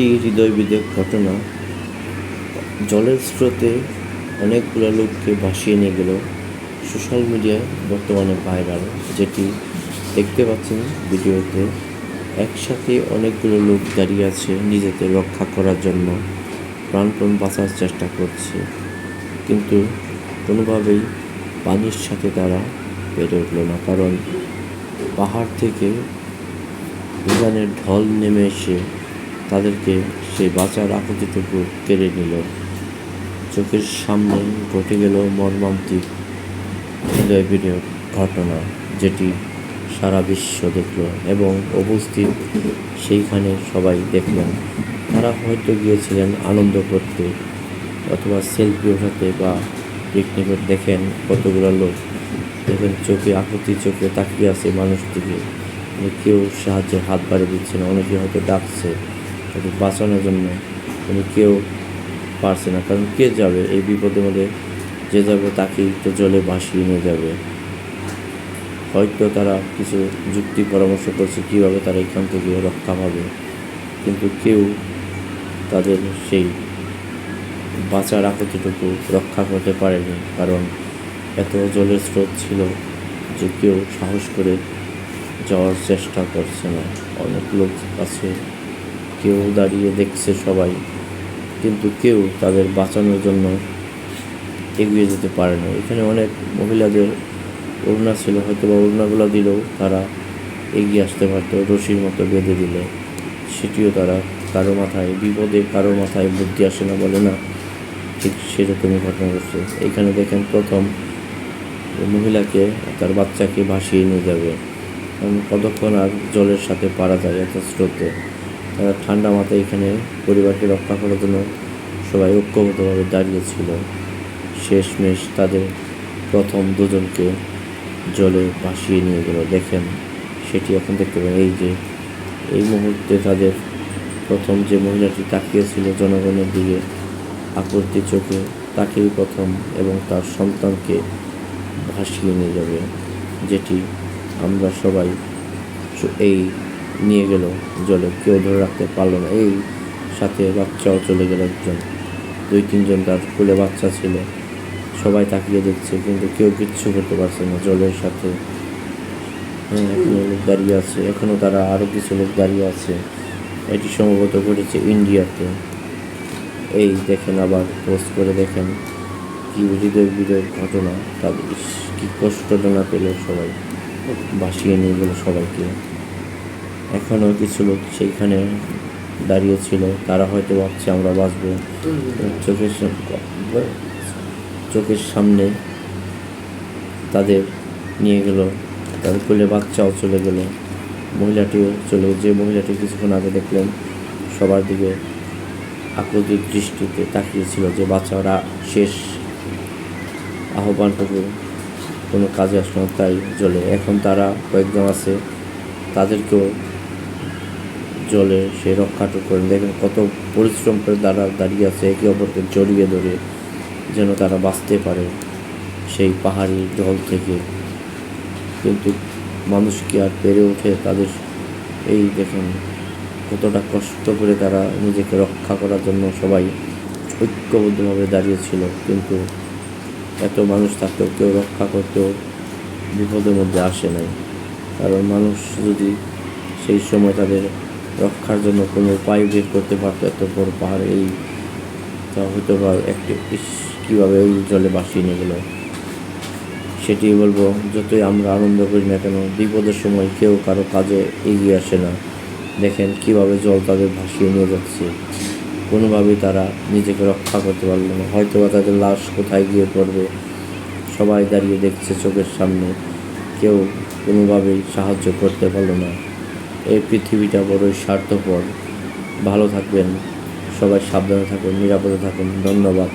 একটি হৃদয় বিদারক ঘটনা জলের স্রোতে অনেকগুলো লোককে ভাসিয়ে নিয়ে গেল সোশ্যাল মিডিয়ায় বর্তমানে ভাইরাল, যেটি দেখতে পাচ্ছেন ভিডিওতে। একসাথে অনেকগুলো লোক দাঁড়িয়ে আছে নিজেদের রক্ষা করার জন্য, প্রাণপণ বাঁচার চেষ্টা করছে। কিন্তু কোনোভাবেই পানির সাথে তারা পেরে উঠল না, কারণ পাহাড় থেকে উড়ানের ঢল নেমে এসে তাদেরকে সেই বাঁচার আকুতিটুকু কেড়ে নিল। চোখের সামনে ঘটে গেল মর্মান্তিক হৃদয় বিনিয়োগ ঘটনা, যেটি সারা বিশ্ব দেখল এবং উপস্থিত সেইখানে সবাই দেখলেন তারা হয়তো গিয়েছিলেন আনন্দ করতে অথবা সেলফি ওঠাতে বা পিকনিকের দেখেন কতগুলো লোক। দেখেন চোখে আকুতি চোখে তাকিয়ে আছে মানুষ দিকে কেউ সাহায্যের হাত বাড়িয়ে দিচ্ছে না অনেকে হয়তো ডাকছে। তাদের বাঁচানোর জন্য কিন্তু কেউ পারছে না। কারণ কে যাবে? এই বিপদের মধ্যে যে যাবে তাকেই তো জলে ভাসিয়ে নিয়ে যাবে। হয়তো তারা কিছু যুক্তি পরামর্শ করছে কীভাবে তারা এখান থেকে রক্ষা পাবে। কিন্তু কেউ তাদের সেই বাঁচার আকুতিটুকু রক্ষা করতে পারেনি। কারণ এত জলের স্রোত ছিল যে কেউ সাহস করে যাওয়ার চেষ্টা করছে না। অনেক লোক আছে কেউ দাঁড়িয়ে দেখছে সবাই, কিন্তু কেউ তাদের বাঁচানোর জন্য এগিয়ে যেতে পারে না। এখানে অনেক মহিলাদের ওড়না ছিল হয়তো বা ওড়নাগুলো দিলেও তারা এগিয়ে আসতে পারতো, রশির মতো বেঁধে দিলে। সেটিও তারা কারও মাথায়, বিপদে কারও মাথায় বুদ্ধি আসে না, বলে না, ঠিক সেরকমই ঘটনা ঘটছে। এখানে দেখেন প্রথম মহিলাকে তার বাচ্চাকে ভাসিয়ে নিয়ে যাবে। কতক্ষণ আর জলের সাথে পারা যায়, এত স্রোতে। ঠান্ডা মাথায় এখানে পরিবারকে রক্ষা করার জন্য সবাই ঐক্যবদ্ধভাবে দাঁড়িয়েছিল শেষমেশ তাদের প্রথম দুজনকে জলে ভাসিয়ে নিয়ে গেল। দেখেন, সেটি এখন দেখতে পাবেন। এই যে, এই মুহূর্তে তাদের প্রথম যে মহিলাটি তাকিয়েছিল জনগণের দিকে আকর্তি চোখে তাকেই প্রথম এবং তার সন্তানকে ভাসিয়ে নিয়ে যাবে, যেটি আমরা সবাই এই নিয়ে গেল জলে। কেউ ধরে রাখতে পারল না। এই সাথে বাচ্চাও চলে গেল একজন। দুই, তিনজন তার কোলে বাচ্চা ছিল। সবাই তাকিয়ে দেখছে, কিন্তু কেউ কিচ্ছু করতে পারছে না জলের সাথে। হ্যাঁ এখনও লোক দাঁড়িয়ে আছে। এখনও তারা আরও কিছু লোক দাঁড়িয়ে আছে। এটি সম্ভবত ঘটেছে ইন্ডিয়াতে। এই দেখেন আবার, পোস্ট করে দেখেন কি হৃদয় হৃদয় ঘটনা। তাদের কি কষ্টটা পেল সবাই। ভাসিয়ে নিয়ে গেল সবাইকে। এখনও কিছু লোক সেইখানে দাঁড়িয়ে ছিল। তারা হয়তো ভাবছে আমরা বাঁচবো। চোখের চোখের সামনে তাদের নিয়ে গেল। তাদের কোলে বাচ্চাও চলে গেল। মহিলাটিও চলে যে মহিলাটি কিছুক্ষণ আগে দেখলেন, সবার দিকে আকুতির দৃষ্টিতে তাকিয়েছিল যে বাচ্চারা শেষ। আহ্বানটুকু কোনো কাজে আসলো তাই চলে এখন তারা কয়েকজন আছে, তাদেরকেও জলে সে রক্ষাটুকু করেন। দেখেন কত পরিশ্রম করে তারা দাঁড়িয়ে আছে, একে অপরকে জড়িয়ে ধরে যেন তারা বাঁচতে পারে সেই পাহাড়ি জল থেকে। কিন্তু মানুষ কি আর পেরে ওঠে তাদের? এই দেখেন কতটা কষ্ট করে তারা নিজেকে রক্ষা করার জন্য সবাই ঐক্যবদ্ধভাবে দাঁড়িয়েছিল কিন্তু এত মানুষ থাকতেও, কেউ রক্ষা করতেও বিপদের মধ্যে আসে নাই। কারণ মানুষ যদি সেই সময় তাদের রক্ষার জন্য কোনো উপায় বের করতে পারতো এত বড় পাহাড় এই, তা হয়তো বা একটি কীভাবে ওই জলে ভাসিয়ে নিয়ে গেলো। সেটি বলব, যতই আমরা আনন্দ করি না কেন, বিপদের সময় কেউ কারও কাজে এগিয়ে আসে না। দেখেন কীভাবে জল তাদের ভাসিয়ে নিয়ে যাচ্ছে। কোনোভাবেই তারা নিজেকে রক্ষা করতে পারল না। হয়তো বা তাদের লাশ কোথায় গিয়ে পড়বে, সবাই দাঁড়িয়ে দেখছে চোখের সামনে। কেউ কোনোভাবেই সাহায্য করতে পারল না। এই পৃথিবীটা বড়ই স্বার্থপর। ভালো থাকবেন সবাই সাবধানে থাকুন নিরাপদে থাকুন ধন্যবাদ।